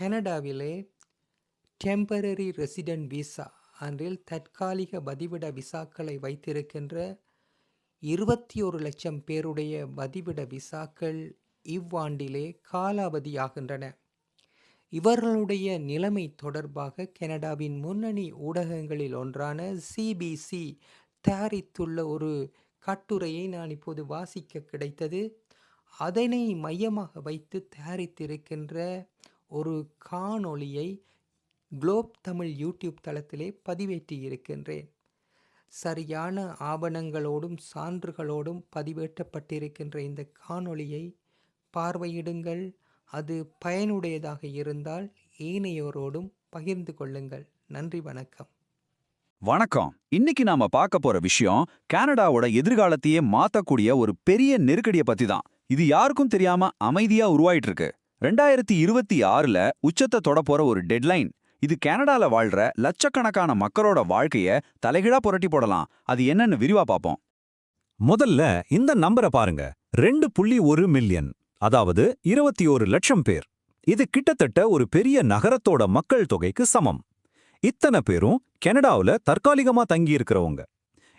கனடாவிலே temporary resident visa அன்றில் தற்காலிக பதிவிட விசாக்களை வைத்திருக்கின்ற இருபத்தி ஒரு லட்சம் பேருடைய பதிவிட விசாக்கள் இவ்வாண்டிலே காலாவதியாகின்றன. இவர்களுடைய நிலைமை தொடர்பாக கனடாவின் முன்னணி ஊடகங்களில் ஒன்றான சிபிசி தயாரித்துள்ள ஒரு கட்டுரையை நான் இப்போது வாசிக்க கிடைத்தது. அதனை மையமாக வைத்து தயாரித்திருக்கின்ற ஒரு காணொளியை குளோப் தமிழ் யூடியூப் தளத்திலே பதிவேற்றி இருக்கின்றேன். சரியான ஆவணங்களோடும் சான்றுகளோடும் பதிவேற்றப்பட்டிருக்கின்ற இந்த காணொளியை பார்வையிடுங்கள். அது பயனுடையதாக இருந்தால் ஏனையோரோடும் பகிர்ந்து கொள்ளுங்கள். நன்றி வணக்கம். வணக்கம். இன்னைக்கு நாம பார்க்க போற விஷயம் கனடாவோட எதிர்காலத்தையே மாத்தக்கூடிய ஒரு பெரிய நெருக்கடியை பத்தி தான் இது யாருக்கும் தெரியாம அமைதியா உருவாயிட்டு இருக்கு ரெண்டாயிரத்தி இருபத்தி ஆறுல உச்சத்தை தொடப்போற ஒரு டெட்லைன். இது கனடால வாழ்ற லட்சக்கணக்கான மக்களோட வாழ்க்கைய தலைகீழா புரட்டி போடலாம். அது என்னன்னு விரிவா பார்ப்போம் முதல்ல இந்த நம்பரை பாருங்க. ரெண்டு புள்ளி ஒரு மில்லியன் அதாவது இருபத்தி ஒரு லட்சம் பேர். இது கிட்டத்தட்ட ஒரு பெரிய நகரத்தோட மக்கள் தொகைக்கு சமம். இத்தனை பேரும் கனடாவில் தற்காலிகமா தங்கி இருக்கிறவங்க.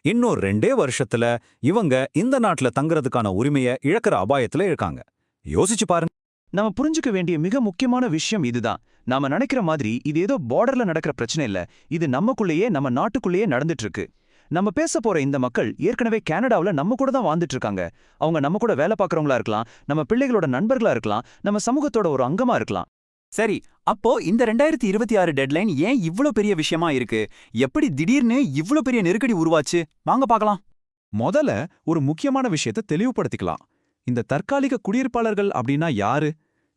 இன்னும் ரெண்டே வருஷத்துல இவங்க இந்த நாட்டுல தங்குறதுக்கான உரிமைய இழக்கிற அபாயத்துல இருக்காங்க. யோசிச்சு பாருங்க. நாம புரிஞ்சுக்க வேண்டிய மிக முக்கியமான விஷயம் இதுதான். நாம நினைக்கிற மாதிரி இது ஏதோ பார்டர்ல நடக்கிற பிரச்சனை இல்ல. இது நமக்குள்ளேயே நம்ம நாட்டுக்குள்ளேயே நடந்துட்டு இருக்கு நம்ம பேச போற இந்த மக்கள் ஏற்கனவே கனடாவில் நம்ம கூட தான் வாழ்ந்துட்டு இருக்காங்க அவங்க நம்ம கூட வேலை பார்க்கறவங்களா இருக்கலாம் நம்ம பிள்ளைகளோட நண்பர்களா இருக்கலாம் நம்ம சமூகத்தோட ஒரு அங்கமா இருக்கலாம். சரி அப்போ இந்த ரெண்டாயிரத்தி இருபத்தி ஆறு டெட்லைன் ஏன் இவ்ளோ பெரிய விஷயமா இருக்கு? எப்படி திடீர்னு இவ்ளோ பெரிய நெருக்கடி உருவாச்சு? வாங்க பார்க்கலாம். முதல்ல ஒரு முக்கியமான விஷயத்தை தெளிவுபடுத்திக்கலாம். இந்த தற்காலிக குடியிருப்பாளர்கள் அப்படின்னா யாரு?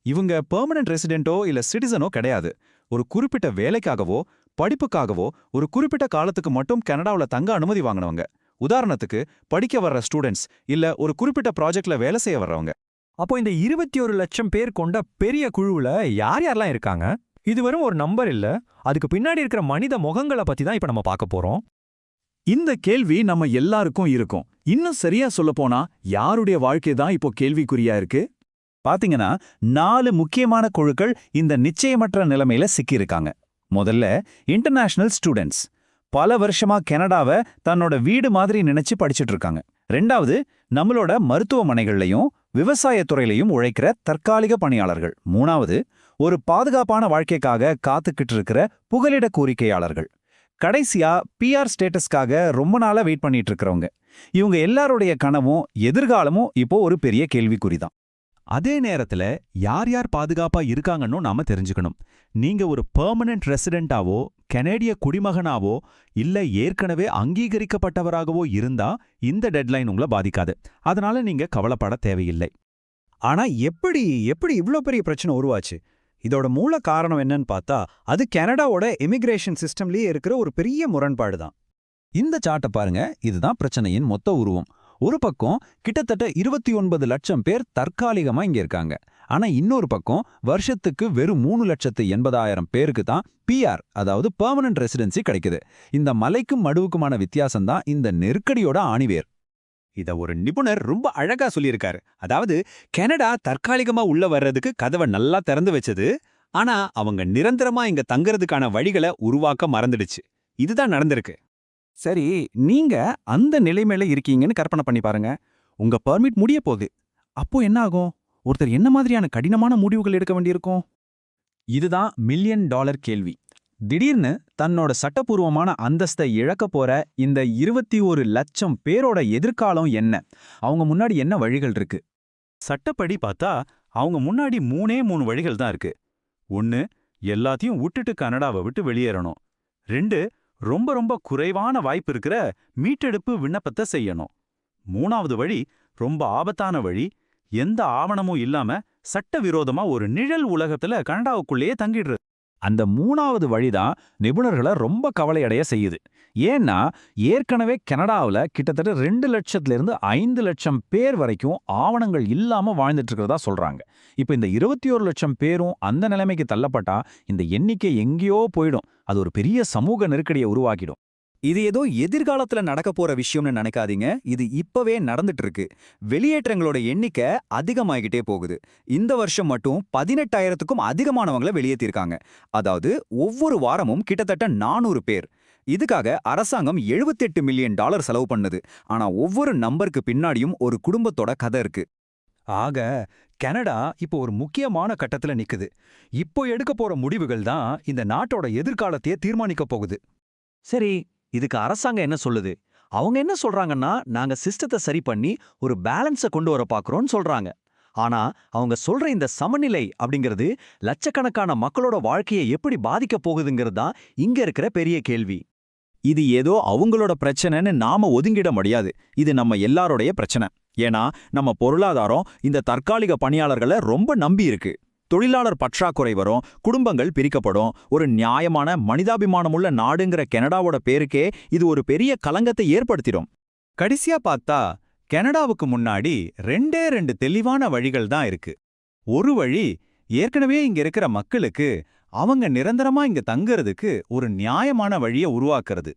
இவங்க பெர்மனன்ட் ரெசிடென்ட்டோ இல்ல சிட்டிசனோ கிடையாது. ஒரு குறிப்பிட்ட வேலைக்காகவோ படிப்புக்காகவோ ஒரு குறிப்பிட்ட காலத்துக்கு மட்டும் கனடாவில் தங்க அனுமதி வாங்கினவங்க. உதாரணத்துக்கு படிக்க வர்ற ஸ்டூடெண்ட்ஸ் இல்ல ஒரு குறிப்பிட்ட ப்ராஜெக்ட்ல வேலை செய்ய வர்றவங்க. அப்போ இந்த இருபத்தி ஒரு லட்சம் பேர் கொண்ட பெரிய குழுவுல யார் யாரெல்லாம் இருக்காங்க? இது வெறும் ஒரு நம்பர் இல்ல. அதுக்கு பின்னாடி இருக்கிற மனித முகங்களை பத்தி தான் இப்ப நம்ம பார்க்க போறோம். இந்த கேள்வி நம்ம எல்லாருக்கும் இருக்கும். இன்னும் சரியா சொல்லப்போனா யாருடைய வாழ்க்கை தான் இப்போ கேள்விக்குறியா இருக்கு? பாத்தீங்கன்னா நாலு முக்கியமான குழுக்கள் இந்த நிச்சயமற்ற நிலைமையில சிக்கியிருக்காங்க. முதல்ல இன்டர்நேஷனல் ஸ்டூடெண்ட்ஸ் பல வருஷமா கனடாவை தன்னோட வீடு மாதிரி நினைச்சு படிச்சுட்டு இருக்காங்க. ரெண்டாவது நம்மளோட மருத்துவமனைகள்லையும் விவசாயத்துறையிலையும் உழைக்கிற தற்காலிக பணியாளர்கள். மூணாவது ஒரு பாதுகாப்பான வாழ்க்கைக்காக காத்துக்கிட்டு இருக்கிற புகலிட கோரிக்கையாளர்கள். கடைசியா பிஆர் ஸ்டேட்டஸ்க்காக ரொம்ப நாளா வெயிட் பண்ணிட்டு இருக்கிறவங்க. இவங்க எல்லாருடைய கனவும் எதிர்காலமும் இப்போ ஒரு பெரிய கேள்விக்குறிதான். அதே நேரத்துல யார் யார் பாதுகாப்பா இருக்காங்கன்னு நாம தெரிஞ்சுக்கணும். நீங்க ஒரு பெர்மனன்ட் ரெசிடென்ட்டாவோ கனேடிய குடிமகனாவோ இல்ல ஏற்கனவே அங்கீகரிக்கப்பட்டவராகவோ இருந்தா இந்த டெட்லைன் உங்களை பாதிக்காது. அதனால நீங்க கவலைப்பட தேவையில்லை. ஆனா எப்படி எப்படி இவ்ளோ பெரிய பிரச்சனை உருவாச்சு? இதோட மூல காரணம் என்னன்னு பார்த்தா அது கனடாவோட இமிகிரேஷன் சிஸ்டம்லயே இருக்கிற ஒரு பெரிய முரண்பாடு தான் இந்த சார்ட்டை பாருங்க இதுதான் பிரச்சனையின் மொத்த உருவம். ஒரு பக்கம் கிட்டத்தட்ட இருபத்தி ஒன்பது லட்சம் பேர் தற்காலிகமா இங்க இருக்காங்க. ஆனா இன்னொரு பக்கம் வருஷத்துக்கு வெறும் மூணு லட்சத்து எண்பதாயிரம் பேருக்கு தான் பிஆர் அதாவது பெர்மனன்ட் ரெசிடென்சி கிடைக்குது. இந்த மலைக்கும் மடுவுக்குமான வித்தியாசம் தான் இந்த நெருக்கடியோட ஆணிவேர். இத ஒரு நிபுணர் ரொம்ப அழகா சொல்லியிருக்காரு. அதாவது கனடா தற்காலிகமா உள்ள வர்றதுக்கு கதவை நல்லா திறந்து வச்சது ஆனா அவங்க நிரந்தரமா இங்க தங்குறதுக்கான வழிகளை உருவாக்க மறந்துடுச்சு. இதுதான் நடந்திருக்கு. சரி நீங்க அந்த நிலைமையில இருக்கீங்கன்னு கற்பனை பண்ணி பாருங்க. உங்க பெர்மிட் முடிய போகுது. அப்போ என்ன ஆகும்? ஒருத்தர் என்ன மாதிரியான கடினமான முடிவுகள் எடுக்க வேண்டியிருக்கும்? இதுதான் மில்லியன் டாலர் கேள்வி. திடீர்னு தன்னோட சட்டப்பூர்வமான அந்தஸ்தை இழக்க போற இந்த இருபத்தி ஒரு லட்சம் பேரோட எதிர்காலம் என்ன? அவங்க முன்னாடி என்ன வழிகள் இருக்கு? சட்டப்படி பார்த்தா அவங்க முன்னாடி மூணே மூணு வழிகள் தான் இருக்கு. ஒன்னு எல்லாத்தையும் விட்டுட்டு கனடாவை விட்டு வெளியேறணும். ரெண்டு ரொம்ப ரொம்ப குறைவான வாய்ப்பு இருக்கிற மீட்டெடுப்பு விண்ணப்பத்தை செய்யணும். மூணாவது வழி ரொம்ப ஆபத்தான வழி எந்த ஆவணமும் இல்லாம சட்டவிரோதமா ஒரு நிழல் உலகத்துல கனடாவுக்குள்ளேயே தங்கிடுறது. அந்த மூணாவது வழிதான் நிபுணர்களை ரொம்ப கவலையடைய செய்யுது. ஏன்னா ஏற்கனவே கனடாவில் கிட்டத்தட்ட ரெண்டு லட்சத்துல இருந்து ஐந்து லட்சம் பேர் வரைக்கும் ஆவணங்கள் இல்லாம வாழ்ந்துட்டு இருக்கிறதா சொல்றாங்க. இப்ப இந்த இருபத்தி ஒரு லட்சம் பேரும் அந்த நிலைமைக்கு தள்ளப்பட்டா இந்த எண்ணிக்கை எங்கேயோ போயிடும். அது ஒரு பெரிய சமூக நெருக்கடியை உருவாக்கிடும். இது ஏதோ எதிர்காலத்துல நடக்க போற விஷயம்னு நினைக்காதீங்க. இது இப்பவே நடந்துட்டு இருக்கு வெளியேற்றங்களோட எண்ணிக்கை அதிகமாகிட்டே போகுது. இந்த வருஷம் மட்டும் பதினெட்டாயிரத்துக்கும் அதிகமானவங்கள வெளியேற்றிருக்காங்க அதாவது ஒவ்வொரு வாரமும் கிட்டத்தட்ட நானூறு பேர். இதுக்காக அரசாங்கம் 78 மில்லியன் டாலர் செலவு பண்ணுது. ஆனா ஒவ்வொரு நம்பருக்கு பின்னாடியும் ஒரு குடும்பத்தோட கதை இருக்கு. ஆக கனடா இப்போ ஒரு முக்கியமான கட்டத்துல நிக்குது. இப்போ எடுக்க போற முடிவுகள் தான் இந்த நாட்டோட எதிர்காலத்தையே தீர்மானிக்க போகுது. சரி இதுக்கு அரசாங்கம் என்ன சொல்லுது? அவங்க என்ன சொல்றாங்கன்னா நாங்க சிஸ்டத்தை சரி பண்ணி ஒரு பேலன்ஸை கொண்டு வர பாக்குறோம்னு சொல்றாங்க. ஆனா அவங்க சொல்ற இந்த சமநிலை அப்படிங்கிறது லட்சக்கணக்கான மக்களோட வாழ்க்கையை எப்படி பாதிக்க போகுதுங்கிறது தான் இங்க இருக்கிற பெரிய கேள்வி. இது ஏதோ அவங்களோட பிரச்சனைன்னு நாம ஒதுங்கிட முடியாது. இது நம்ம எல்லாரோடைய பிரச்சனை. ஏன்னா நம்ம பொருளாதாரம் இந்த தற்காலிக பணியாளர்களை ரொம்ப நம்பி இருக்கு. தொழிலாளர் பற்றாக்குறை வரும் குடும்பங்கள் பிரிக்கப்படும் ஒரு நியாயமான மனிதாபிமானமுள்ள நாடுங்கிற கனடாவோட பேருக்கே இது ஒரு பெரிய கலங்கத்தை ஏற்படுத்திடும். கடைசியா பார்த்தா கனடாவுக்கு முன்னாடி ரெண்டே ரெண்டு தெளிவான வழிகள் தான் இருக்கு. ஒரு வழி ஏற்கனவே இங்க இருக்கிற மக்களுக்கு அவங்க நிரந்தரமா இங்க தங்குறதுக்கு ஒரு நியாயமான வழியை உருவாக்குறது.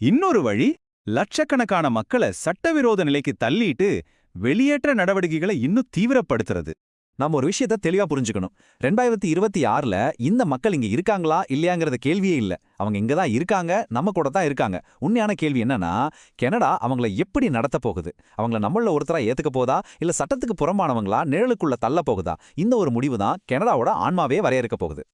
இன்னொரு வழி லட்சக்கணக்கான மக்களை சட்டவிரோத நிலைக்கு தள்ளிட்டு வெளியேற்ற நடவடிக்கைகளை இன்னும் தீவிரப்படுத்துறது. நம்ம ஒரு விஷயத்த தெளிவா புரிஞ்சுக்கணும். ரெண்டாயிரத்தி இருபத்தி ஆறுல இந்த மக்கள் இங்க இருக்காங்களா இல்லையாங்கிறத கேள்வியே இல்ல. அவங்க இங்க தான் இருக்காங்க நம்ம கூட தான் இருக்காங்க. உண்மையான கேள்வி என்னன்னா கனடா அவங்கள எப்படி நடத்த போகுது? அவங்கள நம்மள ஒருத்தரா ஏத்துக்க போதா? இல்ல சட்டத்துக்கு புறம்பானவங்களா நிழலுக்குள்ள தள்ள போகுதா? இந்த ஒரு முடிவு தான் கனடாவோட ஆன்மாவே வரையறுக்க போகுது.